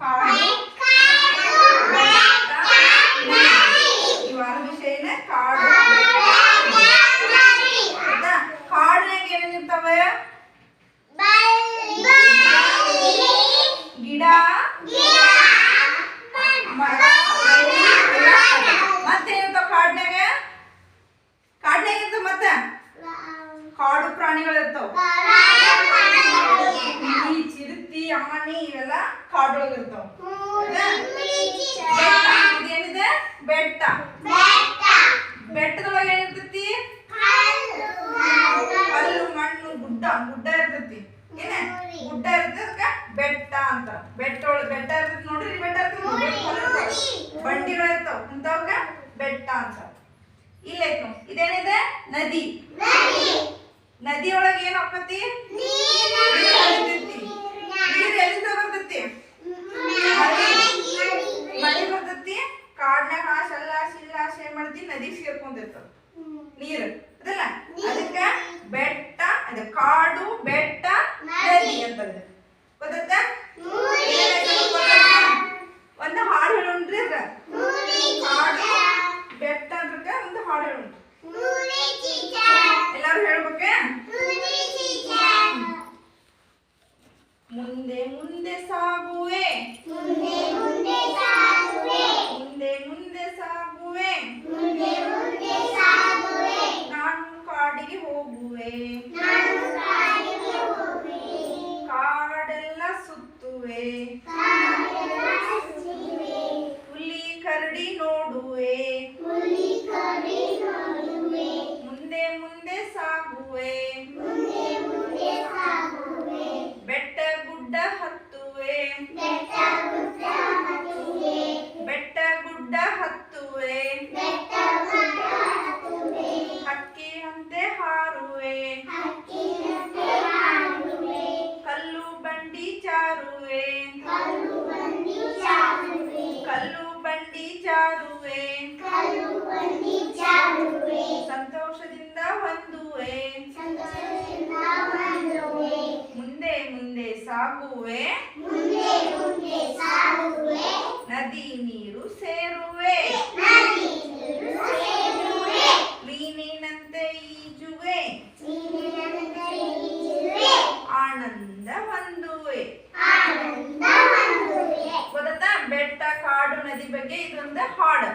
ಕಾಳು ಕಾಡು ವಿಷಯ ಕಾಡು ಕಾಡಿನಾಗ ಏನೇನಿರ್ತಾವ ಗಿಡ ಮರ ಮತ್ತೇನಿರ್ತಾವ ಕಾಡಿನಾಗ ಕಾಡಿನಾಗ ಇರ್ತಾವ ಮತ್ತೆ ಕಾಡು ಪ್ರಾಣಿಗಳು ಇರ್ತಾವ ಅಮ್ಮನಿ ಇವೆಲ್ಲ ಕಾಡೊಳಗೆ ಇರ್ತಾವ ಬೆಟ್ಟ ಇದೇನಿದೆ? ಬೆಟ್ಟ. ಬೆಟ್ಟದೊಳಗೆ ಏನಿರ್ತೈತಿ? ಕಲ್ಲು. ಮಣ್ಣು ಗುಡ್ಡ. ಗುಡ್ಡ ಇರ್ತೈತಿ. ಏನೇ? ಗುಡ್ಡ ಇರ್ತೈತಿ ಅದಕ್ಕ ಬೆಟ್ಟ ಅಂತ. ಬೆಟ್ಟ ಬೆಟ್ಟ ಇರ್ತೈತಿ ನೋಡ್ರಿ. ಬೆಟ್ಟ ಇರ್ತೈತಿ. ಬಂಡಿಗಳು ಇರ್ತಾವ. ಅಂತವಕ್ಕ ಬೆಟ್ಟ ಅಂತ. ಇಲ್ಲೈತು ಇದೇನಿದೆ? ನದಿ. ನದಿ. ಒಳಗೆ ಏನ್ ನೀರು ನದಿಗೆ ಸೇರ್ಕೊಂಡಿರ್ತದ ನೀರು. ಅದಲ್ಲ? ಅದಕ್ಕ ಬೆಟ್ಟ ಅದ ಕಾಡು ಬೆಟ್ಟ ನದಿ. ಅಂತಂದ್ರೆ ಗೊತ್ತ ಒಂದು ಹಾಡು ಹೇಳೋಣ್ರಿ ಅದ ಕಾಡು ಬೆಟ್ಟ ಅಂದ್ರಕ್ಕ ಒಂದು ಹಾಡು ಹೇಳೋಣ ಎಲ್ಲಾರು ಹೇಳ್ಬೇಕ? ಮುಂದೆ ಮುಂದೆ ಸಾಗುವೆ. ಬೆಟ್ಟ ಗುಡ್ಡ ಹತ್ತುವೆ. ಹಕ್ಕಿ ಅಂತೆ ಹಾರುವೆ. ಕಲ್ಲು ಬಂಡಿ ಚಾರುವೆ. ಕಲ್ಲು ಬಂಡಿ ಚಾರುವೆ. ಸಂತೋಷದಿಂದ ಹೊಂದುವೆ. ಮುಂದೆ ಮುಂದೆ ಸಾಗುವೆ. ನದಿ ನೀರು ಸೇರುವೆ. ಮೀನಿನಂತೆ ಈಜುವೆ. ಆನಂದ ಹೊಂದುವೆ. ಗೊತ್ತಾ ಬೆಟ್ಟ ಕಾಡು ನದಿ ಬಗ್ಗೆ ಇದೊಂದು ಹಾಡು.